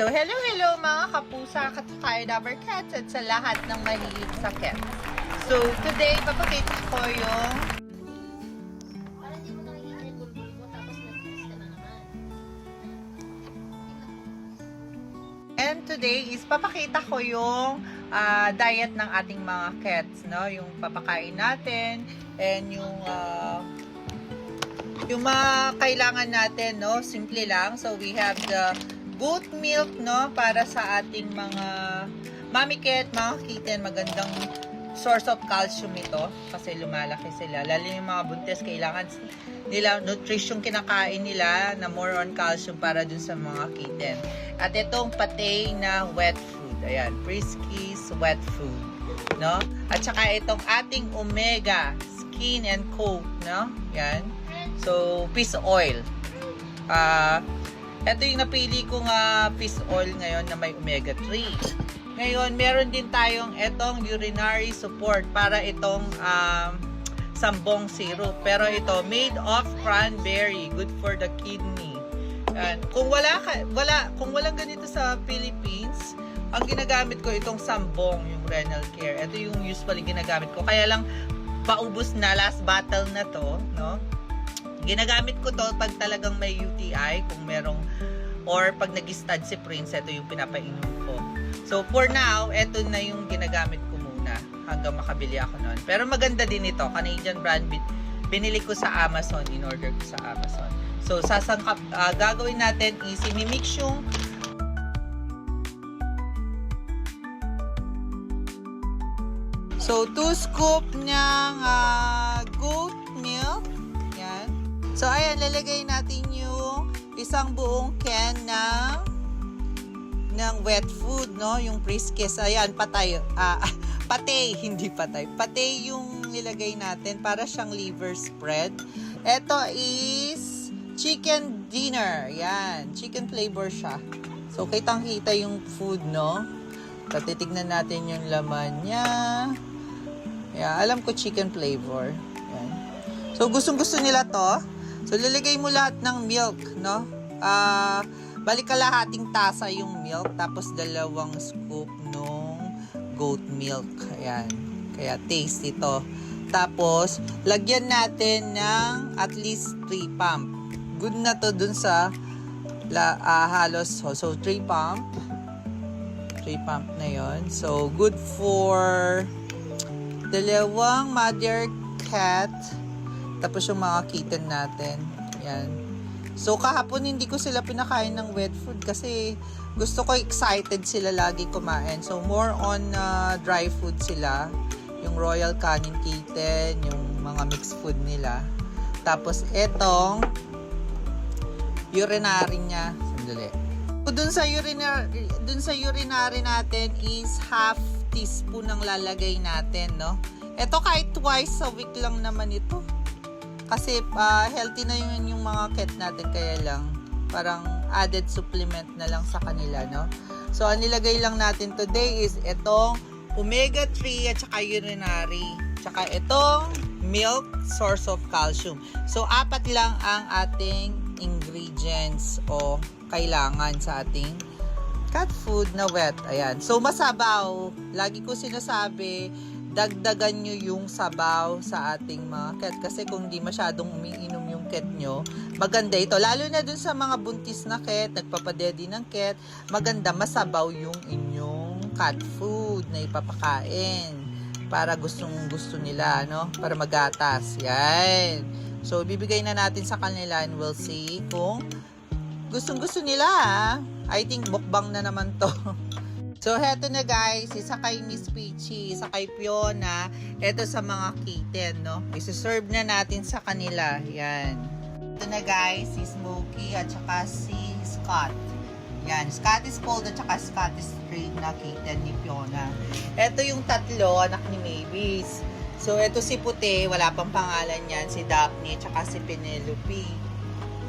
So, hello, hello mga kapusa, katakay lover cats at sa lahat ng mahilig sa cats. So, today, papakita ko yung. And today is papakita ko yung ah, diet ng ating mga cats, no? Yung papakain natin and yung ah, yung mga kailangan natin, no? Simple lang. So we have the goat milk, no? Para sa ating mga cat, mga kitten, magandang source of calcium ito kasi lumalaki sila. Lalo yung mga buntis, kailangan nila nutrition kinakain nila na more on calcium para dun sa mga kitten. At itong patay na wet food. Ayan, Friskies wet food. No? At saka itong ating omega skin and coat, no? Yan. So, fish oil. Ah, ito yung napili ko nga fish oil ngayon na may omega 3. Ngayon, meron din tayong itong urinary support para itong um, sambong syrup. Pero ito, made of cranberry. Good for the kidney. Yan. Kung wala, wala, kung walang ganito sa Philippines, ang ginagamit ko itong sambong, yung renal care. Ito yung usually ginagamit ko. Kaya lang, paubos na, last battle na to, no? Ginagamit ko to pag talagang may UTI, kung merong, or pag nag-stud si Prince, ito yung pinapainom ko. So, for now, ito na yung ginagamit ko muna hanggang makabili ako noon. Pero maganda din ito, Canadian brand, bin- binili ko sa Amazon, in order ko sa Amazon. So, sasangkap, ah, gagawin natin is, imimix yung So, 2 scoop ng ah, goat. So, ayan, lalagay natin yung isang buong can ng ng wet food, no? Yung Friskies. Ayan, patay. Ah, patay, hindi patay. Patay yung nilagay natin para siyang liver spread. Ito is chicken dinner. Yan, chicken flavor siya. So, kitang-kita yung food, no? So, titignan natin yung laman niya. Yeah, alam ko chicken flavor. Yan. So, gustong-gusto nila to. So, lalagay mo lahat ng milk, no? Ah, balik kalahating tasa yung milk, tapos dalawang scoop nung goat milk. Ayan. Kaya taste ito. Tapos, lagyan natin ng at least 3 pump. Good na to dun sa la, ah, halos. So, so 3 pump. 3 pump na yon So, good for dalawang mother cat. Tapos yung mga kitten natin. Yan. So, kahapon hindi ko sila pinakain ng wet food kasi gusto ko excited sila lagi kumain. So, more on uh, dry food sila. Yung Royal Canin Kitten, yung mga mixed food nila. Tapos, etong urinary niya. Sandali. So, dun sa urinary, dun sa urinary natin is half teaspoon ang lalagay natin, no? Ito kahit twice a week lang naman ito. Kasi ah, healthy na yun yung mga cat natin kaya lang parang added supplement na lang sa kanila, no? So, ang nilagay lang natin today is itong omega-3 at saka urinary. Tsaka itong milk source of calcium. So, apat lang ang ating ingredients o kailangan sa ating cat food na wet. Ayan. So, masabaw. Lagi ko sinasabi, dagdagan nyo yung sabaw sa ating mga cat. Kasi kung di masyadong umiinom yung cat nyo, maganda ito. Lalo na dun sa mga buntis na cat, nagpapadedi ng cat, maganda masabaw yung inyong cat food na ipapakain para gustong gusto nila, no? Para magatas. Yan. So, bibigay na natin sa kanila and we'll see kung gustong gusto nila. ah. I think bukbang na naman to. So, heto na guys, isa kay Miss Peachy, isa kay Fiona, eto sa mga kitten, no? Isuserve na natin sa kanila. Yan. Ito na guys, si Smokey at saka si Scott. Yan, Scottish Fold at saka Scottish Straight na kitten ni Fiona. Ito yung tatlo, anak ni Mavis. So, ito si Puti, wala pang pangalan yan, si Daphne at saka si Penelope.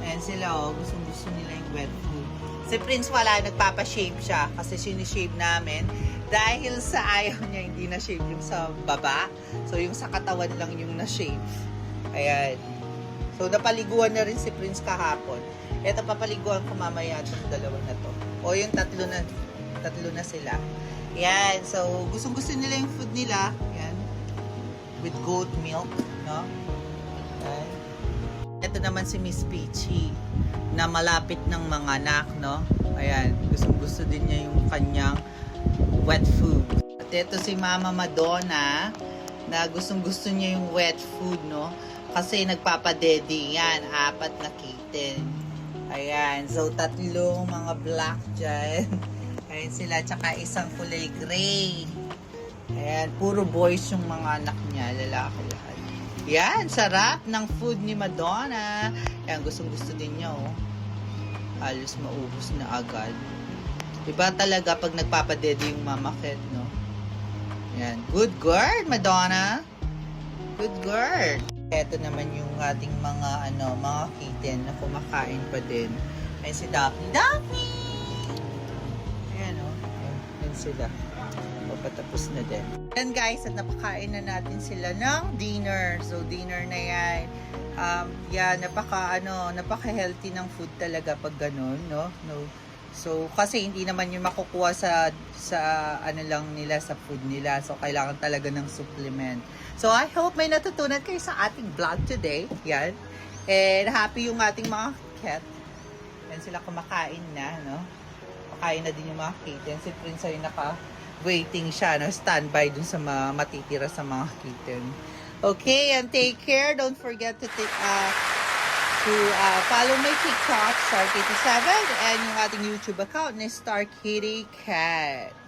Ayan sila, oh, gustong gusto nila yung wet food. Si Prince wala, nagpapashave siya kasi sinishave namin. Dahil sa ayaw niya, hindi na shave yung sa baba. So, yung sa katawan lang yung na-shave. Ayan. So, napaliguan na rin si Prince kahapon. Ito, papaliguan ko mamaya itong dalawa na to. O yung tatlo na, tatlo na sila. Yan. So, gustong gusto nila yung food nila. Yan. With goat milk, no? Yan. Ito naman si Miss Peachy na malapit ng mga anak, no? Ayan, gustong gusto din niya yung kanyang wet food. At ito si Mama Madonna na gustong gusto niya yung wet food, no? Kasi nagpapadede yan, apat na kitten. Ayan, so tatlong mga black dyan. Ayan sila, tsaka isang kulay gray. Ayan, puro boys yung mga anak niya, lalaki. Yan, sarap ng food ni Madonna. Yan, gustong gusto din niya, oh. Halos maubos na agad. Iba talaga pag nagpapadede yung mama Ket, no? Yan. Good girl, Madonna. Good girl. Ito naman yung ating mga, ano, mga kitten na kumakain pa din. Ayan si Daphne. Daphne! Ayan, oh. Ayan sila. Papatapos na din. Yan guys, at napakain na natin sila ng dinner. So, dinner na yan. Um, yeah, napaka, ano, napaka-healthy ng food talaga pag ganun, no? No. So, kasi hindi naman yung makukuha sa, sa, ano lang nila, sa food nila. So, kailangan talaga ng supplement. So, I hope may natutunan kayo sa ating vlog today. Yan. And happy yung ating mga cat. Yan sila kumakain na, no? Kumakain na din yung mga kitten. Si Prince ay naka waiting siya, no? Standby dun sa mga matitira sa mga kitten. Okay, and take care. Don't forget to take, uh, to uh, follow my TikTok, Star 7 and yung ating YouTube account ni Star Kitty Cat.